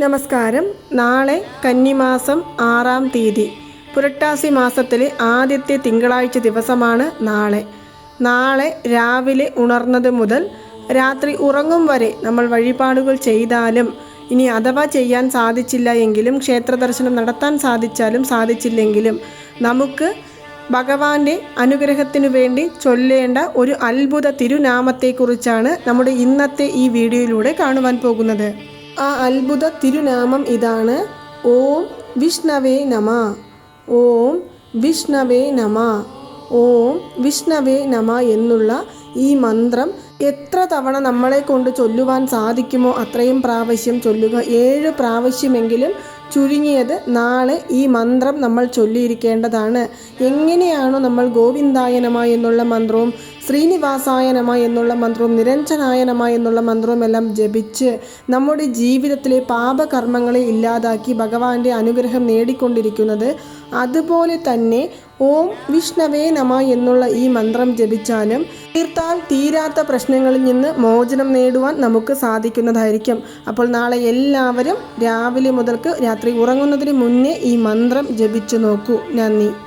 നമസ്കാരം. നാളെ കന്നിമാസം ആറാം തീയതി. പുരട്ടാസി മാസത്തിലെ ആദ്യത്തെ തിങ്കളാഴ്ച ദിവസമാണ് നാളെ. നാളെ രാവിലെ ഉണർന്നത് മുതൽ രാത്രി ഉറങ്ങും വരെ നമ്മൾ വഴിപാടുകൾ ചെയ്താലും ഇനി അഥവാ ചെയ്യാൻ സാധിച്ചില്ല എങ്കിലും ക്ഷേത്ര ദർശനം നടത്താൻ സാധിച്ചാലും സാധിച്ചില്ലെങ്കിലും നമുക്ക് ഭഗവാന്റെ അനുഗ്രഹത്തിനു വേണ്ടി ചൊല്ലേണ്ട ഒരു അത്ഭുത തിരുനാമത്തെക്കുറിച്ചാണ് നമ്മുടെ ഇന്നത്തെ ഈ വീഡിയോയിലൂടെ കാണുവാൻ പോകുന്നത്. ആ അത്ഭുത തിരുനാമം ഇതാണ്. ഓം വിഷ്ണവേ നമ. ഓം വിഷ്ണവേ നമ. ഓം വിഷ്ണവേ നമ എന്നുള്ള ഈ മന്ത്രം എത്ര തവണ നമ്മളെ കൊണ്ട് ചൊല്ലുവാൻ സാധിക്കുമോ അത്രയും പ്രാവശ്യം ചൊല്ലുക. ഏഴ് പ്രാവശ്യമെങ്കിലും ചുരുങ്ങിയത് നാളെ ഈ മന്ത്രം നമ്മൾ ചൊല്ലിയിരിക്കേണ്ടതാണ്. എങ്ങനെയാണോ നമ്മൾ ഗോവിന്ദായനമ എന്നുള്ള മന്ത്രവും ശ്രീനിവാസായനമ എന്നുള്ള മന്ത്രവും നിരഞ്ജനായനമ എന്നുള്ള മന്ത്രവും എല്ലാം ജപിച്ച് നമ്മുടെ ജീവിതത്തിലെ പാപകർമ്മങ്ങളെ ഇല്ലാതാക്കി ഭഗവാന്റെ അനുഗ്രഹം നേടിക്കൊണ്ടിരിക്കുന്നത് അതുപോലെ തന്നെ ഓം വിഷ്ണവേ നമ എന്നുള്ള ഈ മന്ത്രം ജപിച്ചാലും തീർത്താൽ തീരാത്ത പ്രശ്നങ്ങളിൽ നിന്ന് മോചനം നേടുവാൻ നമുക്ക് സാധിക്കുന്നതായിരിക്കും. അപ്പോൾ നാളെ എല്ലാവരും രാവിലെ മുതൽക്ക് രാത്രി ഉറങ്ങുന്നതിന് മുന്നേ ഈ മന്ത്രം ജപിച്ചു നോക്കൂ. നന്ദി.